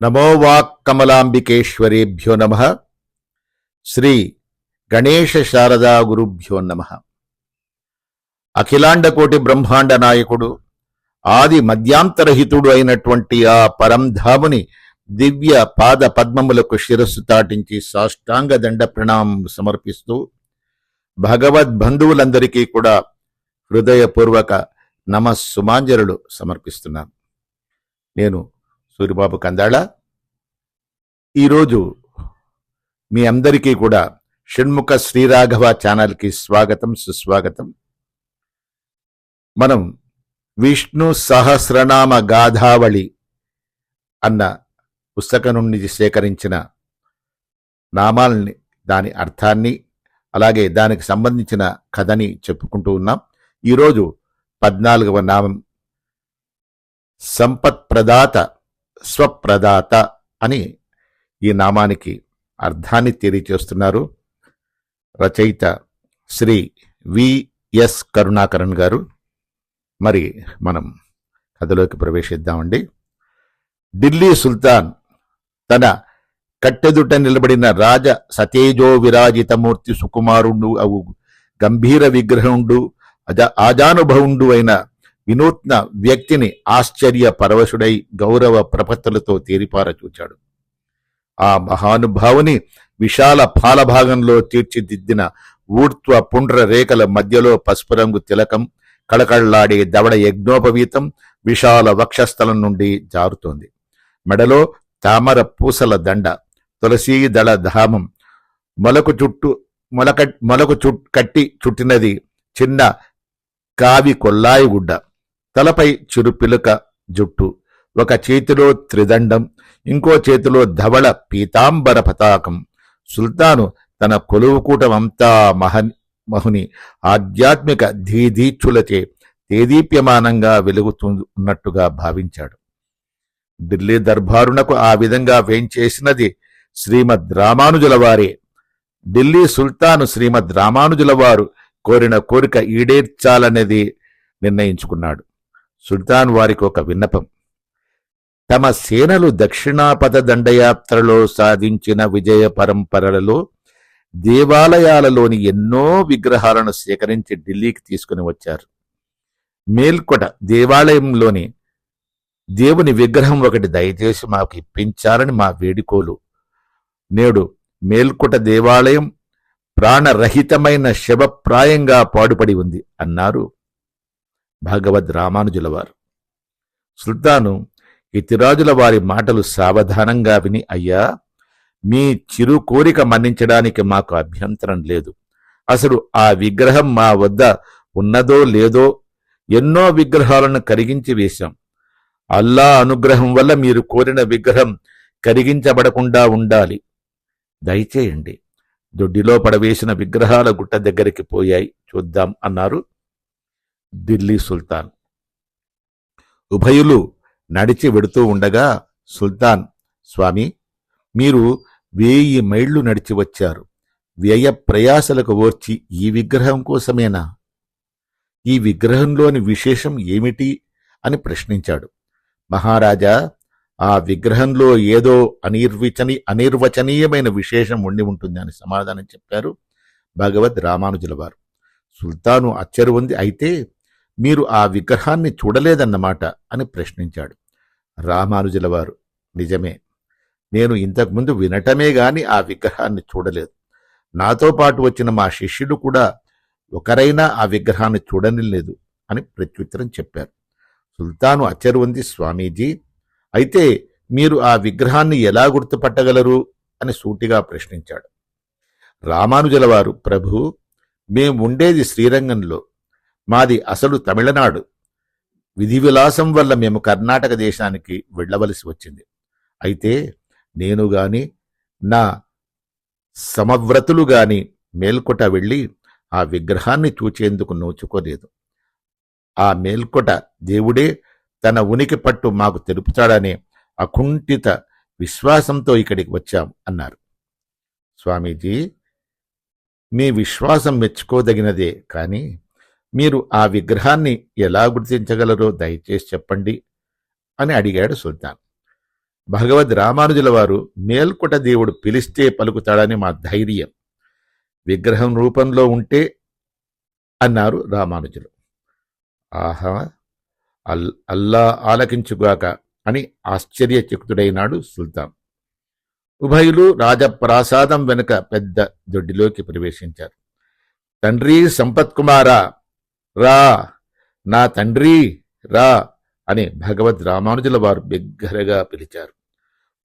నమో వాక్కమలాంబికేశ్వరేభ్యో నమ. శ్రీ గణేశ శారదా గురుభ్యో నమ. అఖిలాండకోటి బ్రహ్మాండ నాయకుడు ఆది మధ్యాంతరహితుడు అయినటువంటి ఆ పరంధాముని దివ్య పాద పద్మములకు శిరస్సు తాటించి సాష్టాంగ దండ ప్రణామం సమర్పిస్తూ భగవద్ బంధువులందరికీ కూడా హృదయపూర్వక నమస్సుమాంజరులు సమర్పిస్తున్నాను. నేను సూరిబాబు కందాళ. ఈరోజు మీ అందరికీ కూడా షణ్ముఖ శ్రీరాఘవ ఛానల్కి స్వాగతం సుస్వాగతం. మనం విష్ణు సహస్రనామ గాథావళి అన్న పుస్తకం నుండి సేకరించిన నామాల్ని దాని అర్థాన్ని అలాగే దానికి సంబంధించిన కథని చెప్పుకుంటూ ఉన్నాం. ఈరోజు పద్నాలుగవ నామం సంపత్ ప్రదాత స్వప్రదాత అని ఈ నామానికి అర్థాన్ని తెలియచేస్తున్నారు రచయిత శ్రీ విఎస్ కరుణాకరణ్ గారు. మరి మనం కథలోకి ప్రవేశిద్దామండి. ఢిల్లీ సుల్తాన్ తన కట్టెదుట నిలబడిన రాజ సతేజో విరాజితమూర్తి సుకుమారుండు అవు గంభీర విగ్రహండు అజ ఆజానుభవుండు అయిన వినూత్న వ్యక్తిని ఆశ్చర్య పరవశుడై గౌరవ ప్రపత్తులతో తేరిపార చూచాడు. ఆ మహానుభావుని విశాల పాలభాగంలో తీర్చిదిద్దిన ఊర్త్వ పుండ్ర రేఖల మధ్యలో పసుపు రంగు తిలకం కళకళ్ళాడే దవడ యజ్ఞోపవీతం విశాల వక్షస్థలం నుండి జారుతోంది. మెడలో తామర పూసల దండ తులసీ దళ ధామం మొలకు చుట్టూ మొలక మొలకు చుట్ కట్టి చుట్టినది చిన్న కావి కొల్లాయి గుడ్డ. తలపై చిరుపిలుక జుట్టు ఒక చేతిలో త్రిదండం ఇంకో చేతిలో ధవళ పీతాంబర పతాకం. సుల్తాను తన కొలువుకూటమంతా మహన్ మహుని ఆధ్యాత్మిక ధీధీచ్చులచే తేదీప్యమానంగా వెలుగుతున్నట్టుగా భావించాడు. ఢిల్లీ దర్బారునకు ఆ విధంగా వేంచేసినది శ్రీమద్ రామానుజులవారే ఢిల్లీ సుల్తాను శ్రీమద్ రామానుజులవారు కోరిన కోరిక ఈడేర్చాలనేది నిర్ణయించుకున్నాడు. సుల్తాన్ వారికి ఒక విన్నపం. తమ సేనలు దక్షిణాపద దండయాత్రలో సాధించిన విజయ పరంపరలలో దేవాలయాలలోని ఎన్నో విగ్రహాలను సేకరించి ఢిల్లీకి తీసుకుని వచ్చారు. మేల్కొట దేవాలయంలోని దేవుని విగ్రహం ఒకటి దయచేసి మాకు ఇప్పించాలని మా వేడుకోలు. నేడు మేల్కొట దేవాలయం ప్రాణరహితమైన శవప్రాయంగా పాడుపడి ఉంది అన్నారు భగవద్ రామానుజులవారు సుల్తాను ఇతిరాజుల వారి మాటలు సావధానంగా విని అయ్యా మీ చిరు కోరిక మన్నించడానికి మాకు అభ్యంతరం లేదు. అసలు ఆ విగ్రహం మా వద్ద ఉన్నదో లేదో ఎన్నో విగ్రహాలను కరిగించి వేశాం. అల్లా అనుగ్రహం వల్ల మీరు కోరిన విగ్రహం కరిగించబడకుండా ఉండాలి. దయచేయండి. దొడ్డిలో పడవేసిన విగ్రహాల గుట్ట దగ్గరికి పోయాయి. చూద్దాం అన్నారు ఢిల్లీ సుల్తాన్. ఉభయులు నడిచి వెడుతూ ఉండగా సుల్తాన్ స్వామి మీరు వేయి మైళ్ళు నడిచి వచ్చారు. వ్యయ ప్రయాసలకు ఓర్చి ఈ విగ్రహం కోసమేనా? ఈ విగ్రహంలోని విశేషం ఏమిటి? అని ప్రశ్నించాడు. మహారాజా ఆ విగ్రహంలో ఏదో అనిర్వచని అనిర్వచనీయమైన విశేషం ఉండి ఉంటుంది అని సమాధానం చెప్పారు భగవద్ రామానుజుల వారు సుల్తాను అచ్చరు ఉంది అయితే మీరు ఆ విగ్రహాన్ని చూడలేదన్నమాట అని ప్రశ్నించాడు. రామానుజులవారు నిజమే. నేను ఇంతకుముందు వినటమే గాని ఆ విగ్రహాన్ని చూడలేదు. నాతో పాటు వచ్చిన మా శిష్యుడు కూడా ఒకరైనా ఆ విగ్రహాన్ని చూడనిలేదు అని ప్రత్యుత్తరం చెప్పారు. సుల్తాను అచ్చరు ఉంది స్వామీజీ అయితే మీరు ఆ విగ్రహాన్ని ఎలా గుర్తుపట్టగలరు? అని సూటిగా ప్రశ్నించాడు. రామానుజలవారు ప్రభు మేము ఉండేది శ్రీరంగంలో. మాది అసలు తమిళనాడు. విధి విలాసం వల్ల మేము కర్ణాటక దేశానికి వెళ్ళవలసి వచ్చింది. అయితే నేను గాని నా సమవ్రతులు గాని మేల్కొట వెళ్ళి ఆ విగ్రహాన్ని చూచేందుకు నోచుకోలేదు. ఆ మేల్కొట దేవుడే తన ఉనికి పట్టు మాకు తెలుపుతాడనే అకుంఠిత విశ్వాసంతో ఇక్కడికి వచ్చాం అన్నారు. స్వామీజీ మీ విశ్వాసం మెచ్చుకోదగినదే కానీ మీరు ఆ విగ్రహాన్ని ఎలా గుర్తించగలరో దయచేసి చెప్పండి అని అడిగాడు సుల్తాన్. భగవద్ రామానుజుల వారు మేల్కొట దేవుడు పిలిస్తే పలుకుతాడని మా ధైర్యం. విగ్రహం రూపంలో ఉంటే అన్నారు రామానుజులు. ఆహా అల్ అల్లా ఆలకించుగాక అని ఆశ్చర్యచకుతుడైనాడు సుల్తాన్. ఉభయులు రాజప్రాసాదం వెనుక పెద్ద దొడ్డిలోకి ప్రవేశించారు. తండ్రి సంపత్ కుమారా రా నా తండ్రి రా అని భగవద్ రామానుజుల వారు బిగ్గరగా పిలిచారు.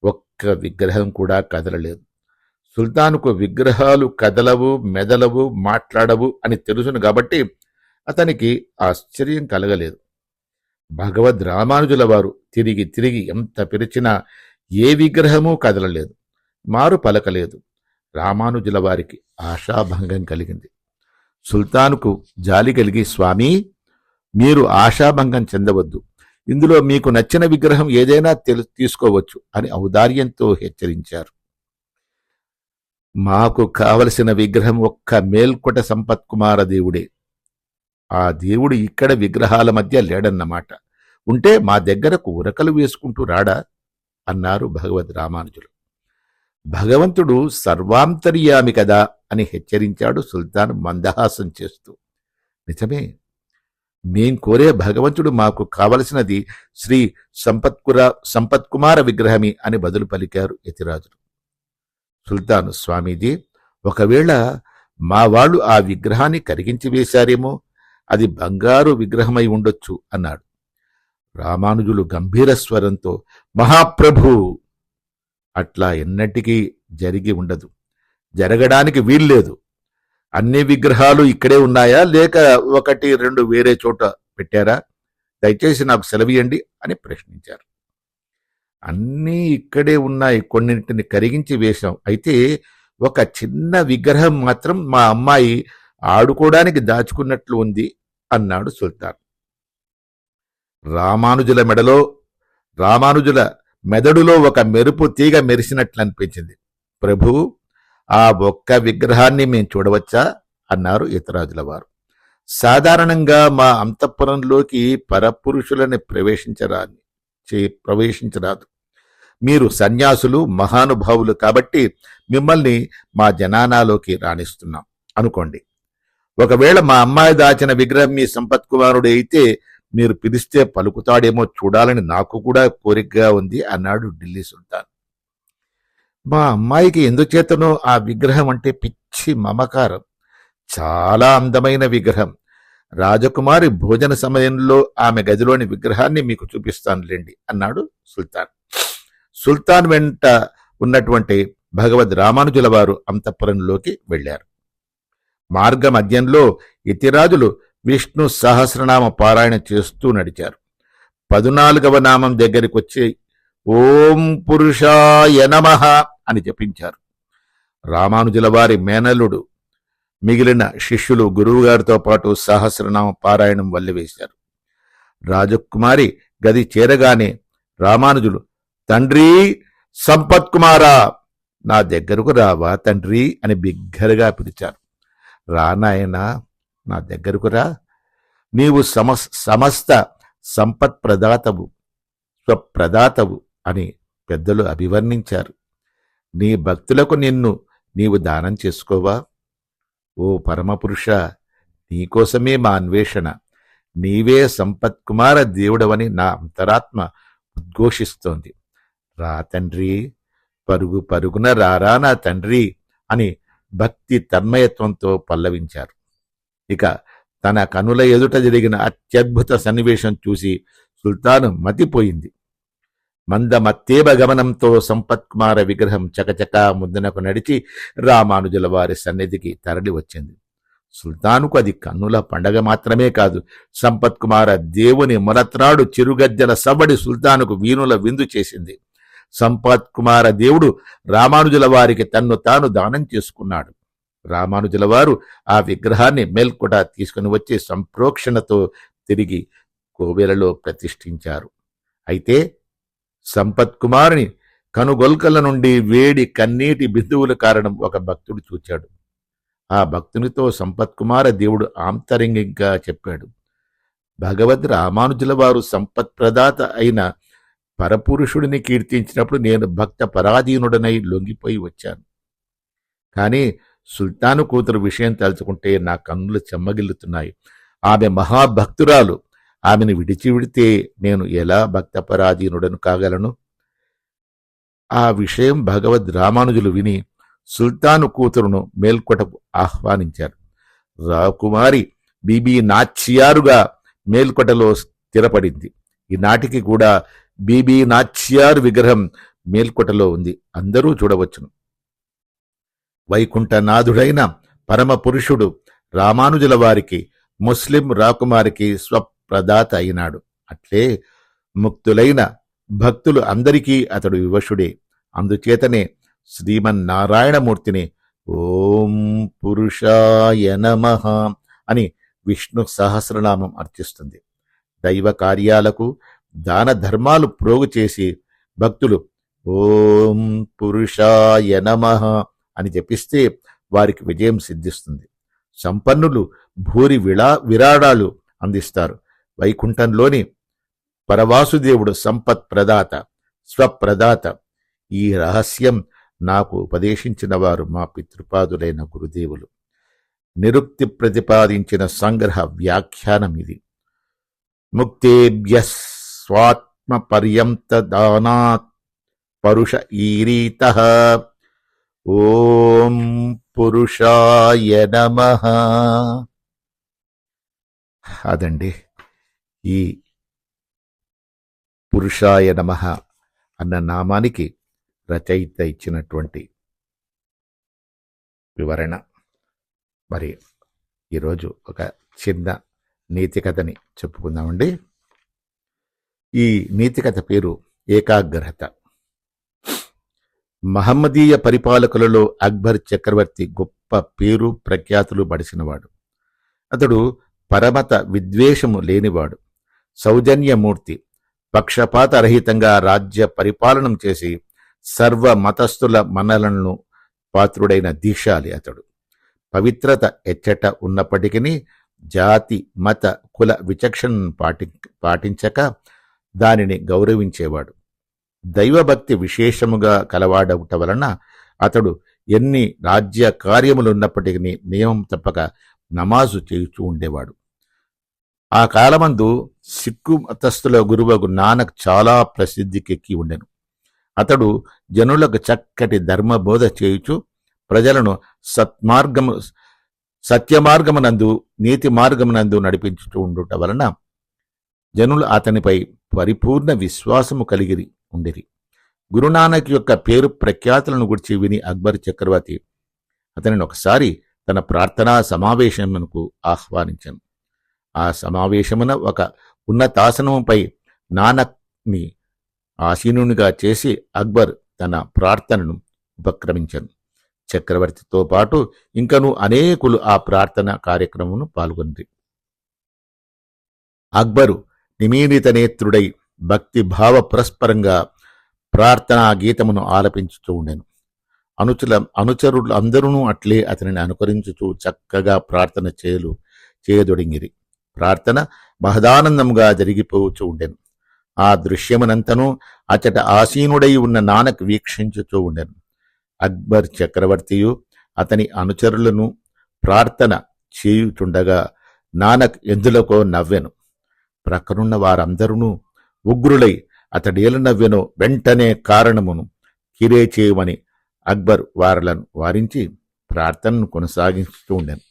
ఒక్క విగ్రహం కూడా కదలలేదు. సుల్తానుకు విగ్రహాలు కదలవు మెదలవు మాట్లాడవు అని తెలుసును కాబట్టి అతనికి ఆశ్చర్యం కలగలేదు. భగవద్ రామానుజుల వారు తిరిగి తిరిగి ఎంత పిలిచినా ఏ విగ్రహమూ కదలలేదు. మారు పలకలేదు. రామానుజుల వారికి ఆశాభంగం కలిగింది. సుల్తానుకు జాలి కలిగి స్వామి మీరు ఆశాభంగం చెందవద్దు. ఇందులో మీకు నచ్చిన విగ్రహం ఏదైనా తెలు తీసుకోవచ్చు అని ఔదార్యంతో హెచ్చరించారు. మాకు కావలసిన విగ్రహం ఒక్క మేల్కొట సంపత్కుమార దేవుడే. ఆ దేవుడు ఇక్కడ విగ్రహాల మధ్య లేడన్నమాట. ఉంటే మా దగ్గరకు ఉరకలు వేసుకుంటూ రాడా అన్నారు భగవద్ రామానుజులు. భగవంతుడు సర్వాంతర్యామి కదా అని హెచ్చరించాడు సుల్తాన్ మందహాసం చేస్తూ. నిజమే మేం కోరే భగవంతుడు మాకు కావలసినది శ్రీ సంపత్కుర సంపత్కుమార విగ్రహమి అని బదులు పలికారు యతిరాజులు. సుల్తాన్ స్వామీజీ ఒకవేళ మా వాళ్ళు ఆ విగ్రహాన్ని కరిగించి వేశారేమో అది బంగారు విగ్రహమై ఉండొచ్చు అన్నాడు. రామానుజులు గంభీర స్వరంతో మహాప్రభు! అట్లా ఎన్నటికీ జరిగి ఉండదు. జరగడానికి వీల్లేదు అన్ని విగ్రహాలు ఇక్కడే ఉన్నాయా? లేక ఒకటి రెండు వేరే చోట పెట్టారా? దయచేసి నాకు సెలవియండి అని ప్రశ్నించారు. అన్నీ ఇక్కడే ఉన్నాయి. కొన్నింటిని కరిగించి వేశాం. అయితే ఒక చిన్న విగ్రహం మాత్రం మా అమ్మాయి ఆడుకోవడానికి దాచుకున్నట్లు ఉంది అన్నాడు సుల్తాన్. రామానుజుల మెడలో రామానుజుల మెదడులో ఒక మెరుపు తీగ మెరిసినట్లు అనిపించింది ప్రభు ఆ ఒక్క విగ్రహాన్ని మేం చూడవచ్చా? అన్నారు ఇతరాజుల వారు. సాధారణంగా మా అంతఃపురంలోకి పరపురుషులని ప్రవేశించరాని చే ప్రవేశించరాదు. మీరు సన్యాసులు మహానుభావులు కాబట్టి మిమ్మల్ని మా జనానాలోకి రాణిస్తున్నాం అనుకోండి. ఒకవేళ మా అమ్మాయి దాచిన విగ్రహం మీ సంపత్ కుమారుడు అయితే మీరు పిలిస్తే పలుకుతాడేమో చూడాలని నాకు కూడా కోరికగా ఉంది అన్నాడు ఢిల్లీ సుల్తాన్. మా అమ్మాయికి ఎందుచేతనో ఆ విగ్రహం అంటే పిచ్చి మమకారం. చాలా అందమైన విగ్రహం. రాజకుమారి భోజన సమయంలో ఆమె గదిలోని విగ్రహాన్ని మీకు చూపిస్తానులేండి అన్నాడు సుల్తాన్. సుల్తాన్ వెంట ఉన్నటువంటి భగవద్ రామానుజుల వారు అంతఃపురంలోకి వెళ్ళారు మార్గ మధ్యంలో ఇతిరాజులు విష్ణు సహస్రనామ పారాయణ చేస్తూ నడిచారు. పదునాలుగవ నామం దగ్గరికి వచ్చి ఓం పురుషాయ నమ అని జపించారు. రామానుజుల వారి మేనల్లుడు మిగిలిన శిష్యులు గురువుగారితో పాటు సహస్రనామ పారాయణం వల్లివేశారు. రాజకుమారి గది చేరగానే రామానుజులు తండ్రి సంపత్కుమారా నా దగ్గరకు రావా తండ్రి అని బిగ్గరగా పిలిచారు. రానాయనా నా దగ్గరకు రా. నీవు సమస్ సమస్త సంపత్ ప్రదాతవు స్వప్రదాతవు అని పెద్దలు అభివర్ణించారు. నీ భక్తులకు నిన్ను నీవు దానం చేసుకోవా? ఓ పరమపురుష నీకోసమే మా అన్వేషణ. నీవే సంపత్కుమార దేవుడవని నా అంతరాత్మ ఉద్ఘోషిస్తోంది. రా తండ్రి పరుగు పరుగున రారా నా తండ్రి అని భక్తి తన్మయత్వంతో పల్లవించారు. ఇక తన కనుల ఎదుట జరిగిన అత్యద్భుత సన్నివేశం చూసి సుల్తాను మతిపోయింది. మందమత్తేబ గమనంతో సంపత్కుమార విగ్రహం చకచకా ముద్దనకు నడిచి రామానుజుల వారి సన్నిధికి తరలి వచ్చింది. సుల్తానుకు అది కన్నుల పండగ మాత్రమే కాదు సంపత్కుమార దేవుని మొలత్రాడు చిరుగజ్జల సవ్వడి సుల్తానుకు వీణుల విందు చేసింది. సంపత్కుమార దేవుడు రామానుజుల వారికి తన్ను తాను దానం చేసుకున్నాడు. రామానుజుల వారు ఆ విగ్రహాన్ని మేల్కొట తీసుకుని వచ్చి సంప్రోక్షణతో తిరిగి కోవెలలో ప్రతిష్ఠించారు. అయితే సంపత్ కుమారుని కనుగొల్కల నుండి వేడి కన్నీటి బిందువుల కారణం ఒక భక్తుడు చూచాడు. ఆ భక్తునితో సంపత్ కుమార దేవుడు ఆంతరంగికంగా చెప్పాడు. భగవద్ రామానుజుల వారు సంపత్ ప్రదాత అయిన పరపురుషుడిని కీర్తించినప్పుడు నేను భక్త పరాధీనుడనై లొంగిపోయి వచ్చాను. కానీ సుల్తాను కూతురు విషయం తలుచుకుంటే నా కన్నులు చెమ్మగిల్లుతున్నాయి. ఆమె మహాభక్తురాలు. ఆమెను విడిచి విడితే నేను ఎలా భక్తపరాధీనుడను కాగలను? ఆ విషయం భగవద్ రామానుజులు విని సుల్తాను కూతురును మేల్కొటకు ఆహ్వానించారు. రాకుమారి బీబీ నాచ్యారుగా మేల్కొటలో స్థిరపడింది. ఈనాటికి కూడా బీబీ నాచ్యారు విగ్రహం మేల్కొటలో ఉంది. అందరూ చూడవచ్చును. వైకుంఠనాథుడైన పరమ పురుషుడు రామానుజుల వారికి ముస్లిం రాకుమారికి స్వప్రదాత అయినాడు. అట్లే ముక్తులైన భక్తులు అందరికీ అతడు వివశుడే. అందుచేతనే శ్రీమన్నారాయణమూర్తిని ఓం పురుషాయ నమః అని విష్ణు సహస్రనామం అర్చిస్తుంది. దైవ కార్యాలకు దాన ధర్మాలు ప్రోగు చేసి భక్తులు ఓం పురుషాయ నమః అని జపిస్తే వారికి విజయం సిద్ధిస్తుంది. సంపన్నులు భూరి విళా విరాడాలు అందిస్తారు. వైకుంఠంలోని పరవాసుదేవుడు సంపత్ ప్రదాత స్వప్రదాత. ఈ రహస్యం నాకు ఉపదేశించిన వారు మా పితృపాదులైన గురుదేవులు. నిరుక్తి ప్రతిపాదించిన సంగ్రహ వ్యాఖ్యానం ఇది. ముక్తేభ్య స్వాత్మ పర్యంత దానాత్ పరుష ఈరీత ఓం పురుషాయ నమ. అదండి. ఈ పురుషాయ నమ అన్న నామానికి రచయిత ఇచ్చినటువంటి వివరణ. మరి ఈరోజు ఒక చిన్న నీతి కథని చెప్పుకుందామండి. ఈ నీతి కథ పేరు ఏకాగ్రత మహమ్మదీయ పరిపాలకులలో అక్బర్ చక్రవర్తి గొప్ప పేరు ప్రఖ్యాతులు బడిసినవాడు. అతడు పరమత విద్వేషము లేనివాడు. సౌజన్యమూర్తి పక్షపాతరహితంగా రాజ్య పరిపాలనం చేసి సర్వ మతస్థుల మన్నలను పాత్రుడైన దీక్షాలి అతడు. పవిత్రత ఎచ్చట ఉన్నప్పటికీ జాతి మత కుల విచక్షణను పాటి పాటించక దానిని గౌరవించేవాడు. దైవభక్తి విశేషముగా కలవాడవుట వలన అతడు ఎన్ని రాజ్య కార్యములున్నప్పటికీ నియమం తప్పక నమాజు చేయుచూ ఉండేవాడు. ఆ కాలమందు సిక్కు మతస్థుల గురువకు నానక్ చాలా ప్రసిద్ధికెక్కి ఉండెను. అతడు జనులకు చక్కటి ధర్మబోధ చేయుచు ప్రజలను సత్మార్గము సత్యమార్గమునందు నీతి మార్గమునందు నడిపించుతూ ఉండుట వలన జనులు అతనిపై పరిపూర్ణ విశ్వాసము కలిగిరి. ఉండేది. గురునానక్ యొక్క పేరు ప్రఖ్యాతులను గురించి విని అక్బర్ చక్రవర్తి అతనిని ఒకసారి తన ప్రార్థనా సమావేశమునకు ఆహ్వానించాను. ఆ సమావేశమున ఒక ఉన్నతాసనముపై నానక్ని ఆసీనునిగా చేసి అక్బర్ తన ప్రార్థనను ఉపక్రమించాను. చక్రవర్తితో పాటు ఇంకను అనేకులు ఆ ప్రార్థన కార్యక్రమమును పాల్గొంది. అక్బరు నిమీలిత నేత్రుడై భక్తి భావ పరస్పరంగా ప్రార్థనా గీతమును ఆలపించుతూ ఉండెను. అనుచుల అనుచరులు అందరూ అట్లే అతనిని అనుకరించుతూ చక్కగా ప్రార్థన చేయలు చేయదొడింగిరి. ప్రార్థన మహదానందముగా జరిగిపోవచ్చు ఉండెను. ఆ దృశ్యమునంతను అచట ఆసీనుడై ఉన్న నానక్ వీక్షించుతూ ఉండెను. అక్బర్ చక్రవర్తియు అతని అనుచరులను ప్రార్థన చేయుచుండగా నానక్ ఎందులకో నవ్వెను. ప్రక్కనున్న వారందరూ ఉగ్రులై అతడేల నవ్వెనో వెంటనే కారణమును కిరే చేయమని అక్బర్ వారలను వారించి ప్రార్థనను కొనసాగిస్తూ ఉండెను.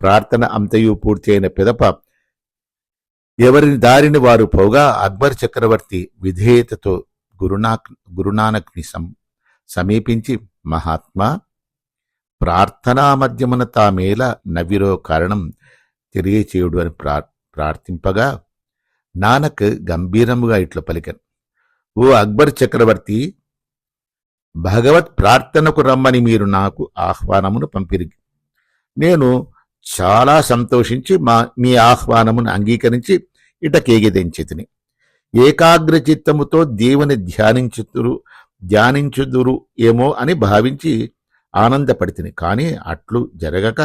ప్రార్థన అంతయు పూర్తయిన పిదప ఎవరిని దారిని వారు పోగా అక్బర్ చక్రవర్తి విధేయతతో గురునాక్ గురునానక్ని సం సమీపించి మహాత్మా ప్రార్థనా మధ్యమున తామేల నవ్విరో కారణం తెలియచేయుడు అని ప్రార్ ప్రార్థింపగా నానక్ గంభీరముగా ఇట్లు పలికను. ఓ అక్బర్ చక్రవర్తి భగవత్ ప్రార్థనకు రమ్మని మీరు నాకు ఆహ్వానమును పంపిరి నేను చాలా సంతోషించి మా మీ ఆహ్వానమును అంగీకరించి ఇటకేగిదించితిని. ఏకాగ్ర చిత్తముతో దేవుని ధ్యానించుతురు ధ్యానించుదురు ఏమో అని భావించి ఆనందపడితిని. కానీ అట్లు జరగక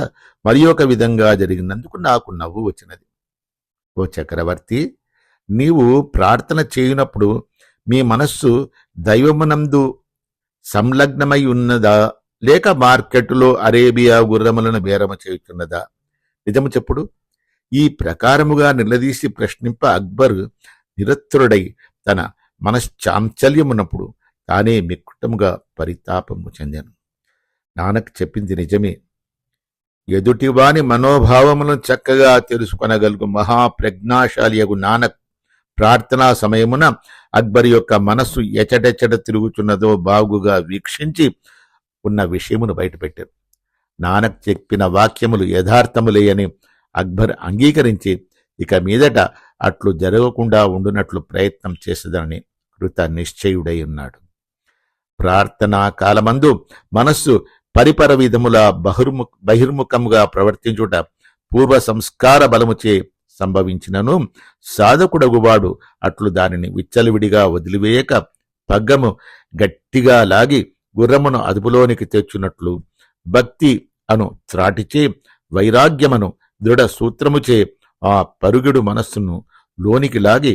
మరి ఒక విధంగా జరిగినందుకు నాకు నవ్వు వచ్చినది. ఓ చక్రవర్తి నీవు ప్రార్థన చేయనప్పుడు మీ మనస్సు దైవమునందు సంలగ్నమై ఉన్నదా? లేక మార్కెటులో అరేబియా గుర్రములను బేరమ చేయుచున్నదా? నిజము చెప్పుడు ఈ ప్రకారముగా నిలదీసి ప్రశ్నింప అక్బర్ నిరత్రుడై తన మనశ్చాంచల్యమున్నప్పుడు తానే మిక్కుటముగా పరితాపము చెందాను. నానక్ చెప్పింది నిజమే. ఎదుటివాని మనోభావములను చక్కగా తెలుసుకొనగలుగు మహాప్రజ్ఞాశాలియగు నానక్ ప్రార్థనా సమయమున అక్బర్ యొక్క మనస్సు ఎచటెచట తిరుగుచున్నదో బాగుగా వీక్షించి ఉన్న విషయమును బయటపెట్టారు. నానక్ చెప్పిన వాక్యములు యథార్థములే అని అక్బర్ అంగీకరించి ఇక మీదట అట్లు జరగకుండా ఉండునట్లు ప్రయత్నం చేసేదని కృత నిశ్చయుడై ఉన్నాడు ప్రార్థనా కాలమందు మనస్సు పరిపర విధముల బహిర్ముఖ బహిర్ముఖముగా ప్రవర్తించుట పూర్వ సంస్కార బలముచే సంభవించినను. సాధకుడగువాడు అట్లు దానిని విచ్చలవిడిగా వదిలివేయక పగ్గము గట్టిగా లాగి గుర్రమును అదుపులోనికి తెచ్చున్నట్లు భక్తి అను త్రాటిచే వైరాగ్యమను దృఢ సూత్రముచే ఆ పరుగుడు మనస్సును లోనికి లాగి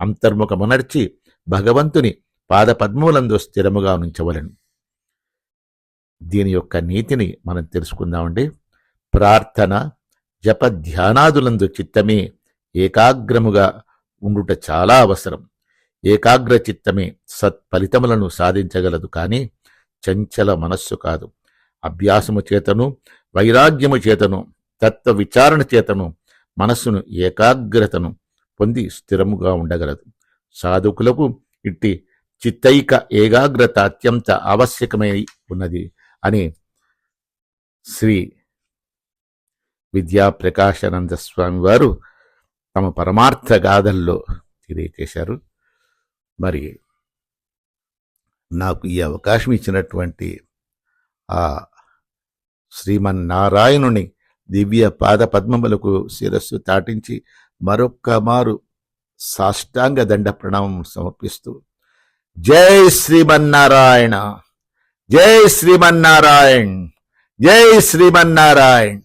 అంతర్ముఖమునర్చి భగవంతుని పాదపద్మములందు స్థిరముగా ఉంచవలను దీని యొక్క నీతిని మనం తెలుసుకుందామండి. ప్రార్థన జప ధ్యానాదులందు చిత్తమే ఏకాగ్రముగా ఉండుట చాలా అవసరం. ఏకాగ్ర చిత్తమే సత్ఫలితములను సాధించగలదు కానీ చంచల మనస్సు కాదు. అభ్యాసము చేతను వైరాగ్యము చేతను తత్వ విచారణ చేతను మనస్సును ఏకాగ్రతను పొంది స్థిరముగా ఉండగలదు. సాధకులకు ఇట్టి చిత్తైక ఏకాగ్రత అత్యంత ఆవశ్యకమై ఉన్నది అని శ్రీ విద్యా ప్రకాశానంద స్వామి వారు తమ పరమార్థ గాథల్లో తెలియచేశారు మరి నాకు ఈ అవకాశం ఇచ్చినటువంటి ఆ శ్రీమన్నారాయణుని దివ్య పాద పద్మములకు శిరస్సు తాటించి మరొక్క మారు సాష్టాంగ దండ ప్రణామం సమర్పిస్తూ జై శ్రీమన్నారాయణ! జై శ్రీమన్నారాయణ్! జై శ్రీమన్నారాయణ్!